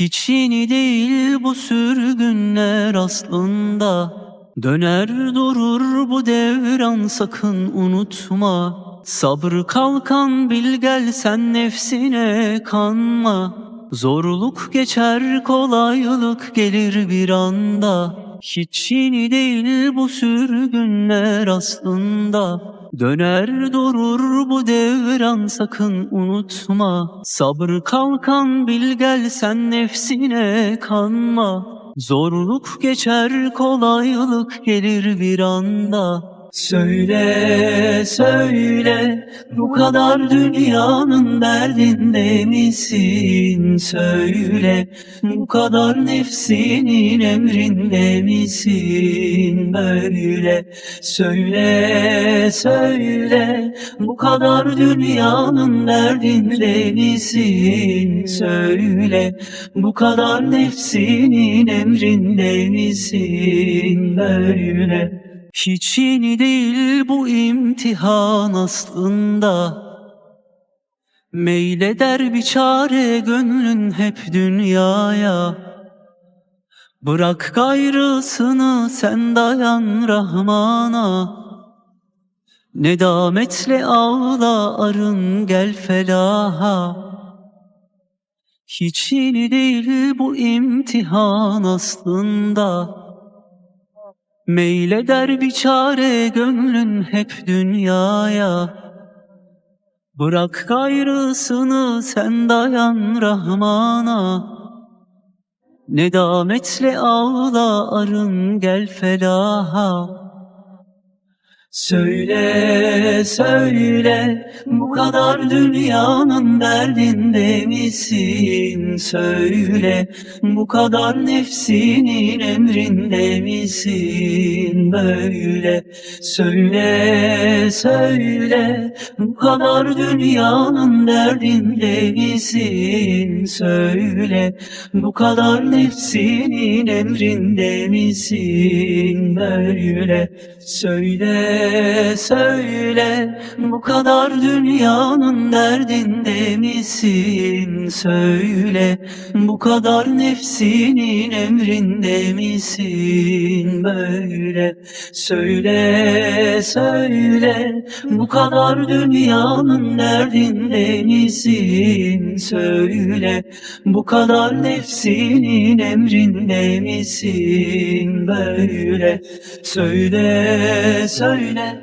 Hiç yeni değil bu sürgünler aslında. Döner durur bu devran sakın unutma. Sabrı kalkan bil gel sen nefsine kanma. Zorluk geçer kolaylık gelir bir anda. Hiç yeni değil bu sürgünler aslında Döner durur bu devran sakın unutma. Sabrı kalkan bil gel sen nefsine kanma. Zorluk geçer kolaylık gelir bir anda. Söyle söyle bu kadar dünyanın derdinde misin? Söyle bu kadar nefsinin emrinde misin? Böyle söyle söyle bu kadar dünyanın derdinde misin? Söyle bu kadar nefsinin emrinde misin? Böyle hiç yeni değil bu imtihan aslında. Meyleder bir çare gönlün hep dünyaya. Bırak gayrısını sen dayan Rahman'a. Nedametle ağla arın gel felaha. Hiç yeni değil bu imtihan aslında Meyleder bir çare gönlün hep dünyaya. Bırak gayrısını sen dayan Rahman'a. Nedametle ağla arın gel felaha Söyle söyle bu kadar dünyanın derdinde misin? Söyle bu kadar nefsinin emrinde misin? Böyle söyle söyle bu kadar dünyanın derdinde misin? Söyle bu kadar nefsinin emrinde misin? Böyle söyle bu kadar dünyanın derdinde misin? Söyle bu kadar nefsinin emrinde misin? Böyle söyle söyle bu kadar dünyanın derdinde misin? Söyle bu kadar nefsinin emrinde misin? Böyle söyle söyle